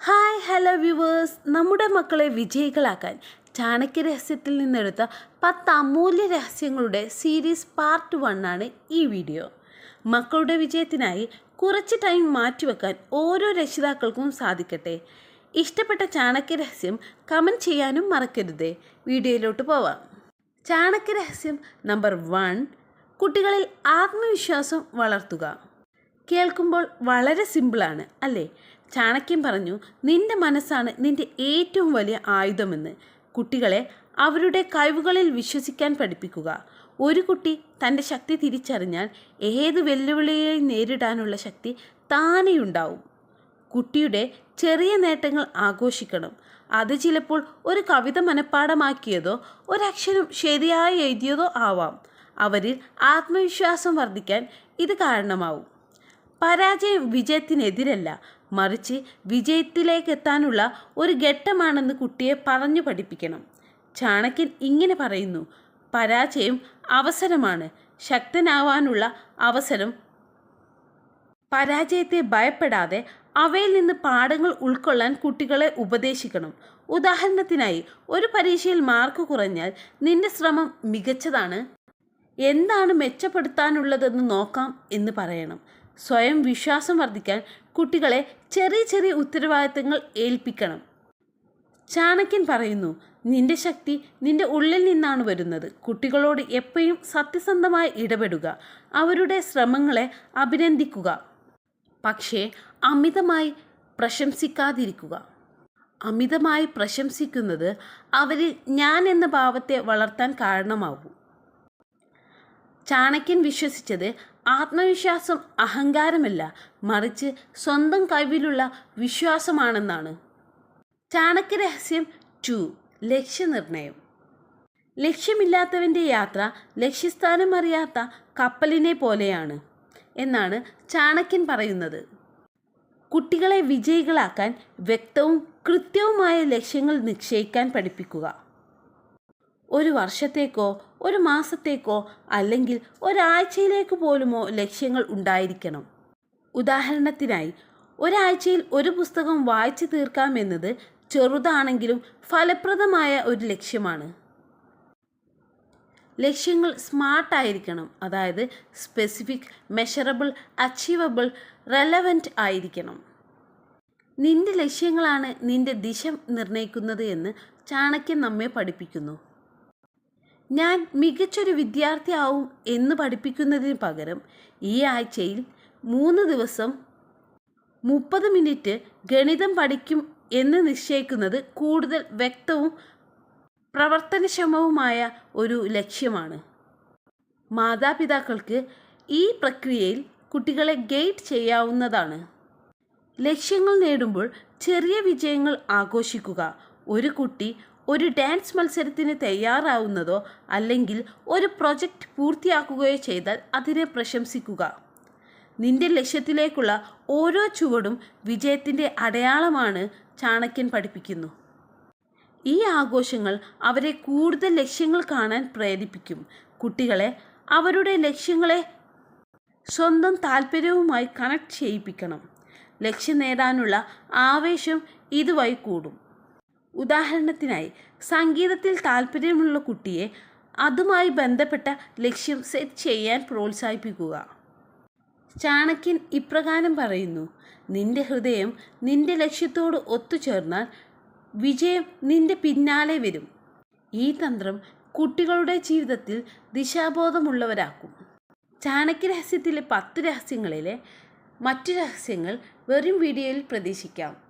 Hi hello viewers നമ്മുടെ മക്കളെ വിജയികളാക്കാൻ ചാണക്യ രഹസ്യത്തിൽ നിന്നെടുത്ത പത്ത് അമൂല്യ രഹസ്യങ്ങളുടെ സീരീസ് പാർട്ട് വൺ ആണ് ഈ വീഡിയോ മക്കളുടെ വിജയത്തിനായി കുറച്ച് ടൈം മാറ്റിവെക്കാൻ ഓരോ രക്ഷിതാക്കൾക്കും സാധിക്കട്ടെ. ഇഷ്ടപ്പെട്ട ചാണക്യ രഹസ്യം കമന്റ് ചെയ്യാനും മറക്കരുതേ. വീഡിയോയിലോട്ട് പോവാം. ചാണക്യ രഹസ്യം നമ്പർ വൺ കുട്ടികളിൽ ആത്മവിശ്വാസം വളർത്തുക. കേൾക്കുമ്പോൾ വളരെ സിമ്പിളാണ് അല്ലേ? ചാണക്യൻ പറഞ്ഞു നിന്റെ മനസ്സാണ് നിന്റെ ഏറ്റവും വലിയ ആയുധമെന്ന്. കുട്ടികളെ അവരുടെ കഴിവുകളിൽ വിശ്വസിക്കാൻ പഠിപ്പിക്കുക. ഒരു കുട്ടി തന്റെ ശക്തി തിരിച്ചറിഞ്ഞാൽ ഏത് വെല്ലുവിളിയെയും നേരിടാനുള്ള ശക്തി താനെയുണ്ടാവും. കുട്ടിയുടെ ചെറിയ നേട്ടങ്ങൾ ആഘോഷിക്കണം. അത് ചിലപ്പോൾ ഒരു കവിത മനഃപ്പാടമാക്കിയതോ ഒരക്ഷരം ശരിയായി എഴുതിയതോ ആവാം. അവരിൽ ആത്മവിശ്വാസം വർദ്ധിക്കാൻ ഇത് കാരണമാവും. പരാജയം വിജയത്തിനെതിരല്ല മറിച്ച് വിജയത്തിലേക്ക് എത്താനുള്ള ഒരു ഘട്ടമാണെന്ന് കുട്ടിയെ പറഞ്ഞു പഠിപ്പിക്കണം. ചാണക്യൻ ഇങ്ങനെ പറയുന്നു പരാജയം അവസരമാണ്. ശക്തനാവാനുള്ള അവസരം പരാജയത്തെ ഭയപ്പെടാതെ അവയിൽ നിന്ന് പാഠങ്ങൾ ഉൾക്കൊള്ളാൻ കുട്ടികളെ ഉപദേശിക്കണം. ഉദാഹരണത്തിനായി ഒരു പരീക്ഷയിൽ മാർക്ക് കുറഞ്ഞാൽ നിന്റെ ശ്രമം മികച്ചതാണ്. എന്താണ് മെച്ചപ്പെടുത്താനുള്ളതെന്ന് നോക്കാം എന്ന് പറയണം. സ്വയം വിശ്വാസം വർദ്ധിക്കാൻ കുട്ടികളെ ചെറിയ ചെറിയ ഉത്തരവാദിത്തങ്ങൾ ഏൽപ്പിക്കണം. ചാണക്യൻ പറയുന്നു നിന്റെ ശക്തി നിന്റെ ഉള്ളിൽ നിന്നാണ് വരുന്നത്. കുട്ടികളോട് എപ്പോഴും സത്യസന്ധമായി ഇടപെടുക. അവരുടെ ശ്രമങ്ങളെ അഭിനന്ദിക്കുക. പക്ഷേ അമിതമായി പ്രശംസിക്കാതിരിക്കുക. അമിതമായി പ്രശംസിക്കുന്നത് അവരിൽ ഞാൻ എന്ന ഭാവത്തെ വളർത്താൻ കാരണമാവും. ചാണക്യൻ വിശ്വസിച്ചത് ആത്മവിശ്വാസം അഹങ്കാരമല്ല മറിച്ച് സ്വന്തം കഴിവിലുള്ള വിശ്വാസമാണെന്നാണ്. ചാണക്യ രഹസ്യം ടു ലക്ഷ്യനിർണയം. ലക്ഷ്യമില്ലാത്തവന്റെ യാത്ര ലക്ഷ്യസ്ഥാനം അറിയാത്ത കപ്പലിനെ പോലെയാണ് എന്നാണ് ചാണക്യൻ പറയുന്നത്. കുട്ടികളെ വിജയികളാക്കാൻ വ്യക്തവും കൃത്യവുമായ ലക്ഷ്യങ്ങൾ നിശ്ചയിക്കാൻ പഠിപ്പിക്കുക. ഒരു വർഷത്തേക്കോ ഒരു മാസത്തേക്കോ അല്ലെങ്കിൽ ഒരാഴ്ചയിലേക്ക് പോലുമോ ലക്ഷ്യങ്ങൾ ഉണ്ടായിരിക്കണം. ഉദാഹരണത്തിനായി ഒരാഴ്ചയിൽ ഒരു പുസ്തകം വായിച്ചു തീർക്കാമെന്നത് ചെറുതാണെങ്കിലും ഫലപ്രദമായ ഒരു ലക്ഷ്യമാണ്. ലക്ഷ്യങ്ങൾ സ്മാർട്ട് ആയിരിക്കണം അതായത് സ്പെസിഫിക് മെഷറബിൾ അച്ചീവബിൾ റെലവന്റ് ആയിരിക്കണം. നിന്റെ ലക്ഷ്യങ്ങളാണ് നിന്റെ ദിശ നിർണയിക്കുന്നത് എന്ന് ചാണക്യൻ നമ്മെ പഠിപ്പിക്കുന്നു. ഞാൻ മികച്ചൊരു വിദ്യാർത്ഥിയാവും എന്ന് പഠിപ്പിക്കുന്നതിന് പകരം ഈ ആഴ്ചയിൽ മൂന്ന് ദിവസം മുപ്പത് മിനിറ്റ് ഗണിതം പഠിക്കും എന്ന് നിശ്ചയിക്കുന്നത് കൂടുതൽ വ്യക്തവും പ്രവർത്തനക്ഷമവുമായ ഒരു ലക്ഷ്യമാണ്. മാതാപിതാക്കൾക്ക് ഈ പ്രക്രിയയിൽ കുട്ടികളെ ഗൈഡ് ചെയ്യാവുന്നതാണ്. ലക്ഷ്യങ്ങൾ നേടുമ്പോൾ ചെറിയ വിജയങ്ങൾ ആഘോഷിക്കുക. ഒരു കുട്ടി ഒരു ഡാൻസ് മത്സരത്തിന് തയ്യാറാവുന്നതോ അല്ലെങ്കിൽ ഒരു പ്രൊജക്റ്റ് പൂർത്തിയാക്കുകയോ ചെയ്താൽ അതിനെ പ്രശംസിക്കുക. നിന്റെ ലക്ഷ്യത്തിലേക്കുള്ള ഓരോ ചുവടും വിജയത്തിന്റെ അടയാളമാണ് ചാണക്യൻ പഠിപ്പിക്കുന്നു. ഈ ആഘോഷങ്ങൾ അവരെ കൂടുതൽ ലക്ഷ്യങ്ങൾ കാണാൻ പ്രേരിപ്പിക്കും. കുട്ടികളെ അവരുടെ ലക്ഷ്യങ്ങളെ സ്വന്തം താല്പര്യവുമായി കണക്ട് ചെയ്യിപ്പിക്കണം. ലക്ഷ്യം നേടാനുള്ള ആവേശം ഇതുവഴി കൂടും. ഉദാഹരണത്തിനായി സംഗീതത്തിൽ താല്പര്യമുള്ള കുട്ടിയെ അതുമായി ബന്ധപ്പെട്ട ലക്ഷ്യം സെറ്റ് ചെയ്യാൻ പ്രോത്സാഹിപ്പിക്കുക. ചാണക്യൻ ഇപ്രകാരം പറയുന്നു നിന്റെ ഹൃദയം നിന്റെ ലക്ഷ്യത്തോട് ഒത്തുചേർന്നാൽ വിജയം നിന്റെ പിന്നാലെ വരും. ഈ തന്ത്രം കുട്ടികളുടെ ജീവിതത്തിൽ ദിശാബോധമുള്ളവരാക്കും. ചാണക്യ രഹസ്യത്തിലെ പത്ത് രഹസ്യങ്ങളിലെ മറ്റു രഹസ്യങ്ങൾ വെറും വീഡിയോയിൽ പ്രതീക്ഷിക്കാം.